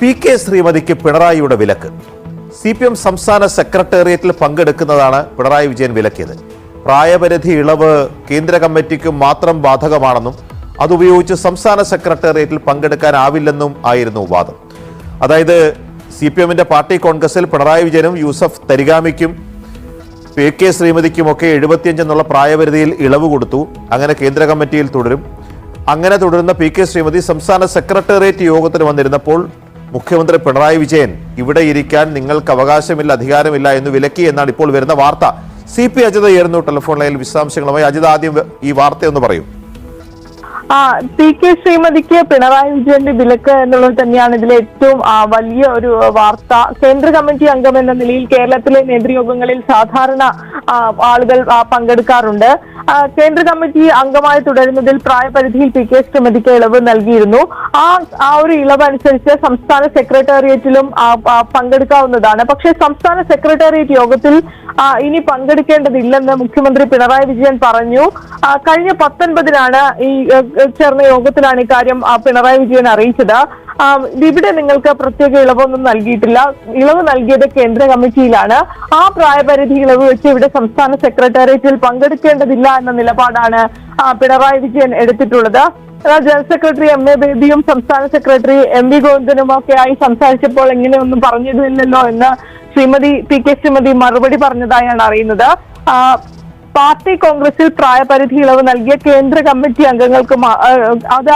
P K ശ്രീമതിക്ക് പിണറായിയുടെ വിലക്ക്. C P M സംസ്ഥാന സെക്രട്ടേറിയറ്റിൽ പങ്കെടുക്കുന്നതാണ് പിണറായി വിജയൻ വിലക്കിയത്. പ്രായപരിധി ഇളവ് കേന്ദ്ര കമ്മിറ്റിക്ക് മാത്രം ബാധകമാണെന്നും അതുപയോഗിച്ച് സംസ്ഥാന സെക്രട്ടേറിയറ്റിൽ പങ്കെടുക്കാനാവില്ലെന്നും ആയിരുന്നു വാദം. അതായത് സി പി എമ്മിന്റെ പാർട്ടി കോൺഗ്രസിൽ പിണറായി വിജയനും യൂസഫ് തരിഗാമിക്കും പി കെ ശ്രീമതിക്കുമൊക്കെ എഴുപത്തിയഞ്ച് എന്നുള്ള പ്രായപരിധിയിൽ ഇളവ് കൊടുത്തു. അങ്ങനെ കേന്ദ്ര കമ്മിറ്റിയിൽ തുടരും. അങ്ങനെ തുടരുന്ന പി കെ ശ്രീമതി സംസ്ഥാന സെക്രട്ടേറിയറ്റ് യോഗത്തിന് വന്നിരുന്നപ്പോൾ മുഖ്യമന്ത്രി പിണറായി വിജയൻ ഇവിടെ ഇരിക്കാൻ നിങ്ങൾക്ക് അവകാശമില്ല അധികാരമില്ല എന്ന് വിലക്കി എന്നാണ് ഇപ്പോൾ വരുന്ന വാർത്ത. സി പി അജിതയായിരുന്നു ടെലിഫോൺ ലൈനിൽ വിശദാംശങ്ങളുമായി. അജിത ആദ്യം ഈ വാർത്തയൊന്ന് പറയൂ. പി കെ ശ്രീമതിക്ക് പിണറായി വിജയന്റെ വിലക്ക് എന്നുള്ളത് തന്നെയാണ് ഇതിലെ ഏറ്റവും വലിയ ഒരു വാർത്ത. കേന്ദ്ര കമ്മിറ്റി അംഗം എന്ന നിലയിൽ കേരളത്തിലെ നേതൃയോഗങ്ങളിൽ സാധാരണ ആളുകൾ പങ്കെടുക്കാറുണ്ട്. കേന്ദ്ര കമ്മിറ്റി അംഗമായി തുടരുന്നതിൽ പ്രായപരിധിയിൽ പി കെ ശ്രീമതിക്ക് ഇളവ് നൽകിയിരുന്നു. ആ ആ ഒരു ഇളവ് അനുസരിച്ച് സംസ്ഥാന സെക്രട്ടേറിയറ്റിലും പങ്കെടുക്കാവുന്നതാണ്. പക്ഷേ സംസ്ഥാന സെക്രട്ടേറിയറ്റ് യോഗത്തിൽ ഇനി പങ്കെടുക്കേണ്ടതില്ലെന്ന് മുഖ്യമന്ത്രി പിണറായി വിജയൻ പറഞ്ഞു. കഴിഞ്ഞ പത്തൊൻപതിനാണ് ഈ ചേർന്ന യോഗത്തിലാണ് ഇക്കാര്യം പിണറായി വിജയൻ അറിയിച്ചത്. ഇവിടെ നിങ്ങൾക്ക് പ്രത്യേക ഇളവൊന്നും നൽകിയിട്ടില്ല. ഇളവ് നൽകിയത് കേന്ദ്ര കമ്മിറ്റിയിലാണ്. ആ പ്രായപരിധി ഇളവ് വെച്ച് ഇവിടെ സംസ്ഥാന സെക്രട്ടേറിയറ്റിൽ പങ്കെടുക്കേണ്ടതില്ല എന്ന നിലപാടാണ് പിണറായി വിജയൻ എടുത്തിട്ടുള്ളത്. ജനറൽ സെക്രട്ടറി എം എ ബേബിയും സംസ്ഥാന സെക്രട്ടറി എം വി ഗോവിന്ദനും ഒക്കെ ആയി സംസാരിച്ചപ്പോൾ എങ്ങനെയൊന്നും പറഞ്ഞിരുന്നില്ലല്ലോ എന്ന് ശ്രീമതി പി കെ ശ്രീമതി മറുപടി പറഞ്ഞതായാണ് അറിയുന്നത്. പാർട്ടി കോൺഗ്രസിൽ പ്രായപരിധി ഇളവ് നൽകിയ കേന്ദ്ര കമ്മിറ്റി അംഗങ്ങൾക്ക് അത്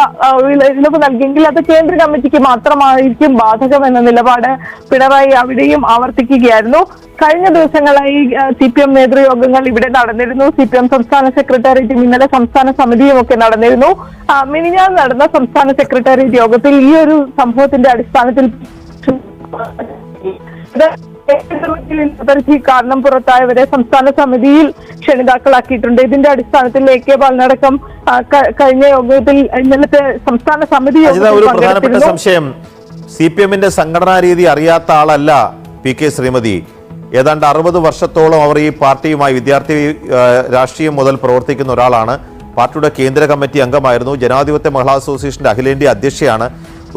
ഇളവ് നൽകിയെങ്കിൽ അത് കേന്ദ്ര കമ്മിറ്റിക്ക് മാത്രമായിരിക്കും ബാധകം എന്ന നിലപാട് പിണറായി അവിടെയും ആവർത്തിക്കുകയായിരുന്നു. കഴിഞ്ഞ ദിവസങ്ങളായി സി പി എം നേതൃയോഗങ്ങൾ ഇവിടെ നടന്നിരുന്നു. സി പി എം സംസ്ഥാന സെക്രട്ടേറിയറ്റും ഇന്നലെ സംസ്ഥാന സമിതിയും ഒക്കെ നടന്നിരുന്നു. ആ, നടന്ന സംസ്ഥാന സെക്രട്ടേറിയറ്റ് യോഗത്തിൽ ഈ ഒരു സംഭവത്തിന്റെ അടിസ്ഥാനത്തിൽ പരിധി കാരണം പുറത്തായവരെ സംസ്ഥാന സമിതിയിൽ ക്ഷണിതാക്കളാക്കിയിട്ടുണ്ട്. ഇതിന്റെ അടിസ്ഥാനത്തിൽ എ കെ ബാലനടക്കം കഴിഞ്ഞ യോഗത്തിൽ ഇന്നലത്തെ സംസ്ഥാന സമിതി ഒരു പ്രധാനപ്പെട്ട സംശയം. സി പി എമ്മിന്റെ സംഘടനാ രീതി അറിയാത്ത ആളല്ല പി കെ ശ്രീമതി. ഏതാണ്ട് അറുപത് വർഷത്തോളം അവർ ഈ പാർട്ടിയുമായി വിദ്യാർത്ഥി രാഷ്ട്രീയം മുതൽ പ്രവർത്തിക്കുന്ന ഒരാളാണ്. പാർട്ടിയുടെ കേന്ദ്ര കമ്മിറ്റി അംഗമായിരുന്നു. ജനാധിപത്യ മഹിളാ അസോസിയേഷന്റെ അഖിലേന്ത്യാ അധ്യക്ഷയാണ്.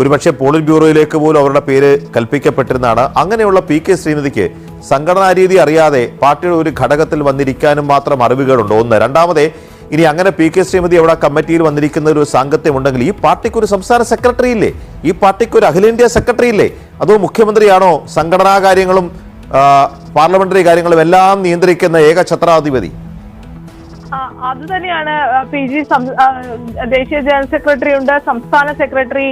ഒരുപക്ഷെ പോളിറ്റ് ബ്യൂറോയിലേക്ക് പോലും അവരുടെ പേര് കൽപ്പിക്കപ്പെട്ടിരുന്നതാണ്. അങ്ങനെയുള്ള പി കെ ശ്രീനിധിക്ക് സംഘടനാ രീതി അറിയാതെ പാർട്ടിയുടെ ഒരു ഘടകത്തിൽ വന്നിരിക്കാനും മാത്രം അറിവുകളുണ്ട് ഒന്ന് രണ്ടാമതേ ഇനി അങ്ങനെ പി കെ ശ്രീമതി അവിടെ കമ്മിറ്റിയിൽ വന്നിരിക്കുന്ന ഒരു സാങ്കത്യം ഉണ്ടെങ്കിൽ ഈ പാർട്ടിക്ക് ഒരു സംസ്ഥാന സെക്രട്ടറി ഇല്ലേ? ഈ പാർട്ടിക്ക് ഒരു അഖിലേന്ത്യാ സെക്രട്ടറി ഇല്ലേ? അതോ മുഖ്യമന്ത്രിയാണോ സംഘടനാ കാര്യങ്ങളും പാർലമെന്ററി കാര്യങ്ങളും എല്ലാം നിയന്ത്രിക്കുന്ന ഏക ഛത്രാധിപതി? അത് തന്നെയാണ് പി ജി ദേശീയ ജനറൽ സെക്രട്ടറി ഉണ്ട് സംസ്ഥാന സെക്രട്ടറി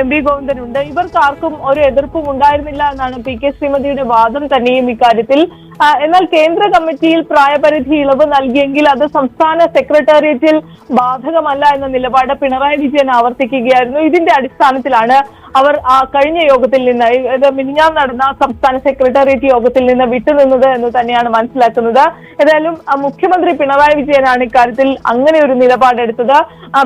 എം വി ഗോവിന്ദൻ ഉണ്ട്. ഇവർക്ക് ആർക്കും ഒരു എതിർപ്പും ഉണ്ടായിരുന്നില്ല എന്നാണ് പി കെ ശ്രീമതിയുടെ വാദം തന്നെയും ഇക്കാര്യത്തിൽ. എന്നാൽ കേന്ദ്ര കമ്മിറ്റിയിൽ പ്രായപരിധി ഇളവ് നൽകിയെങ്കിൽ അത് സംസ്ഥാന സെക്രട്ടേറിയറ്റിൽ ബാധകമല്ല എന്ന നിലപാട് പിണറായി വിജയൻ ആവർത്തിക്കുകയായിരുന്നു. ഇതിന്റെ അടിസ്ഥാനത്തിലാണ് അവർ ആ കഴിഞ്ഞ യോഗത്തിൽ നിന്ന് മിനിഞ്ഞാൻ നടന്ന സംസ്ഥാന സെക്രട്ടേറിയറ്റ് യോഗത്തിൽ നിന്ന് വിട്ടുനിന്നത് എന്ന് തന്നെയാണ് മനസ്സിലാക്കുന്നത്. ഏതായാലും മുഖ്യമന്ത്രി പിണറായി വിജയനാണ് ഇക്കാര്യത്തിൽ അങ്ങനെ ഒരു നിലപാടെടുത്തത്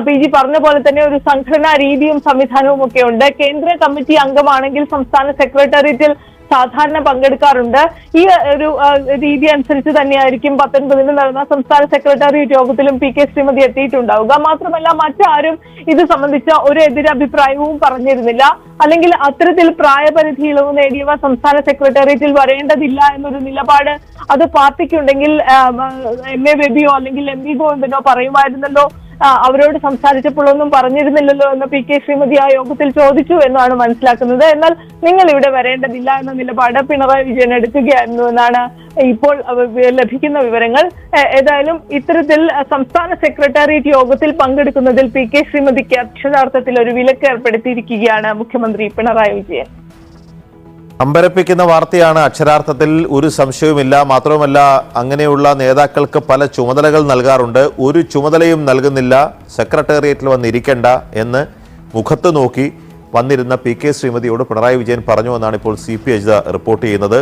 പി ജി പറഞ്ഞ പോലെ തന്നെ ഒരു സംഘടനാ രീതിയും സംവിധാനവും ഒക്കെ ഉണ്ട്. കേന്ദ്ര കമ്മിറ്റി അംഗമാണെങ്കിൽ സംസ്ഥാന സെക്രട്ടേറിയറ്റിൽ സാധാരണ പങ്കെടുക്കാറുണ്ട്. ഈ ഒരു രീതി അനുസരിച്ച് തന്നെയായിരിക്കും പത്തൊൻപതിന് നടന്ന സംസ്ഥാന സെക്രട്ടേറിയറ്റ് യോഗത്തിലും പി കെ ശ്രീമതി എത്തിയിട്ടുണ്ടാവുക. മാത്രമല്ല മറ്റാരും ഇത് സംബന്ധിച്ച ഒരു എതിരഭിപ്രായവും പറഞ്ഞിരുന്നില്ല. അല്ലെങ്കിൽ അത്തരത്തിൽ പ്രായപരിധി ഇളവ് നേടിയവ സംസ്ഥാന സെക്രട്ടേറിയറ്റിൽ വരേണ്ടതില്ല എന്നൊരു നിലപാട് അത് പാർട്ടിക്കുണ്ടെങ്കിൽ എം എ ബേബിയോ അല്ലെങ്കിൽ എം വി ഗോവിന്ദനോ പറയുമായിരുന്നല്ലോ. അവരോട് സംസാരിച്ചപ്പോഴൊന്നും പറഞ്ഞിരുന്നില്ലല്ലോ എന്ന് പി കെ ശ്രീമതി ആ യോഗത്തിൽ ചോദിച്ചു എന്നാണ് മനസ്സിലാക്കുന്നത്. എന്നാൽ നിങ്ങൾ ഇവിടെ വരേണ്ടതില്ല എന്ന നിലപാട് പിണറായി വിജയൻ എടുക്കുകയായിരുന്നു എന്നാണ് ഇപ്പോൾ ലഭിക്കുന്ന വിവരങ്ങൾ. ഏതായാലും ഇത്തരത്തിൽ സംസ്ഥാന സെക്രട്ടേറിയറ്റ് യോഗത്തിൽ പങ്കെടുക്കുന്നതിൽ പി കെ ശ്രീമതിക്ക് അക്ഷരാർത്ഥത്തിൽ ഒരു വിലക്ക് ഏർപ്പെടുത്തിയിരിക്കുകയാണ് മുഖ്യമന്ത്രി പിണറായി വിജയൻ. അമ്പരപ്പിക്കുന്ന വാർത്തയാണ് അക്ഷരാർത്ഥത്തിൽ ഒരു സംശയവുമില്ല. മാത്രവുമല്ല അങ്ങനെയുള്ള നേതാക്കൾക്ക് പല ചുമതലകൾ നൽകാറുണ്ട്. ഒരു ചുമതലയും നൽകുന്നില്ല. സെക്രട്ടേറിയറ്റിൽ വന്നിരിക്കേണ്ട എന്ന് മുഖത്ത് നോക്കി വന്നിരുന്ന പി കെ ശ്രീമതിയോട് പിണറായി വിജയൻ പറഞ്ഞു എന്നാണ് ഇപ്പോൾ സി പി അജിത റിപ്പോർട്ട് ചെയ്യുന്നത്.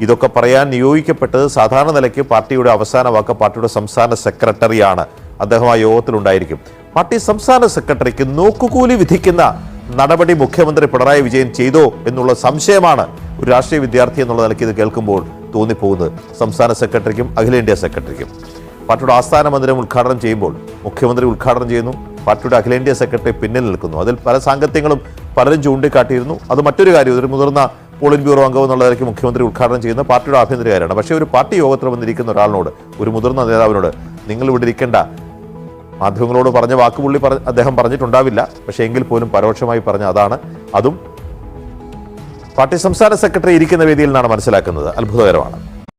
ഇതൊക്കെ പറയാൻ നിയോഗിക്കപ്പെട്ടത് സാധാരണ നിലയ്ക്ക് പാർട്ടിയുടെ അവസാന വാക്ക് പാർട്ടിയുടെ സംസ്ഥാന സെക്രട്ടറിയാണ്. അദ്ദേഹം ആ യോഗത്തിലുണ്ടായിരിക്കും. പാർട്ടി സംസ്ഥാന സെക്രട്ടറിക്ക് നോക്കുകൂലി വിധിക്കുന്ന നടപടി മുഖ്യമന്ത്രി പിണറായി വിജയൻ ചെയ്തോ എന്നുള്ള സംശയമാണ് ഒരു രാഷ്ട്രീയ വിദ്യാർത്ഥി എന്നുള്ള നിലയ്ക്ക് ഇത് കേൾക്കുമ്പോൾ തോന്നിപ്പോകുന്നത്. സംസ്ഥാന സെക്രട്ടറിക്കും അഖിലേന്ത്യാ സെക്രട്ടറിക്കും. പാർട്ടിയുടെ ആസ്ഥാന മന്ദിരം ഉദ്ഘാടനം ചെയ്യുമ്പോൾ മുഖ്യമന്ത്രി ഉദ്ഘാടനം ചെയ്യുന്നു. പാർട്ടിയുടെ അഖിലേന്ത്യാ സെക്രട്ടറി പിന്നിൽ നിൽക്കുന്നു. അതിൽ പല സാങ്കത്യങ്ങളും പലരും ചൂണ്ടിക്കാട്ടിയിരുന്നു. അത് മറ്റൊരു കാര്യം ഒരു മുതിർന്ന പോളിറ്റ് ബ്യൂറോ അംഗം എന്നുള്ള നിലയ്ക്ക് മുഖ്യമന്ത്രി ഉദ്ഘാടനം ചെയ്യുന്ന പാർട്ടിയുടെ ആഭ്യന്തര കാര്യമാണ് പക്ഷേ ഒരു പാർട്ടി യോഗത്തിൽ വന്നിരിക്കുന്ന ഒരാളിനോട് ഒരു മുതിർന്ന നേതാവിനോട് നിങ്ങൾ ഇവിടെ ഇരിക്കേണ്ട. മാധ്യമങ്ങളോട് പറഞ്ഞ വാക്കുപുള്ളി പറ അദ്ദേഹം പറഞ്ഞിട്ടുണ്ടാവില്ല. പക്ഷേ എങ്കിൽ പോലും പരോക്ഷമായി പറഞ്ഞ അതാണ്. അതും പാർട്ടി സംസ്ഥാന സെക്രട്ടറി ഇരിക്കുന്ന വേദിയിൽ നിന്നാണ് മനസ്സിലാക്കുന്നത്. അത്ഭുതകരമാണ്.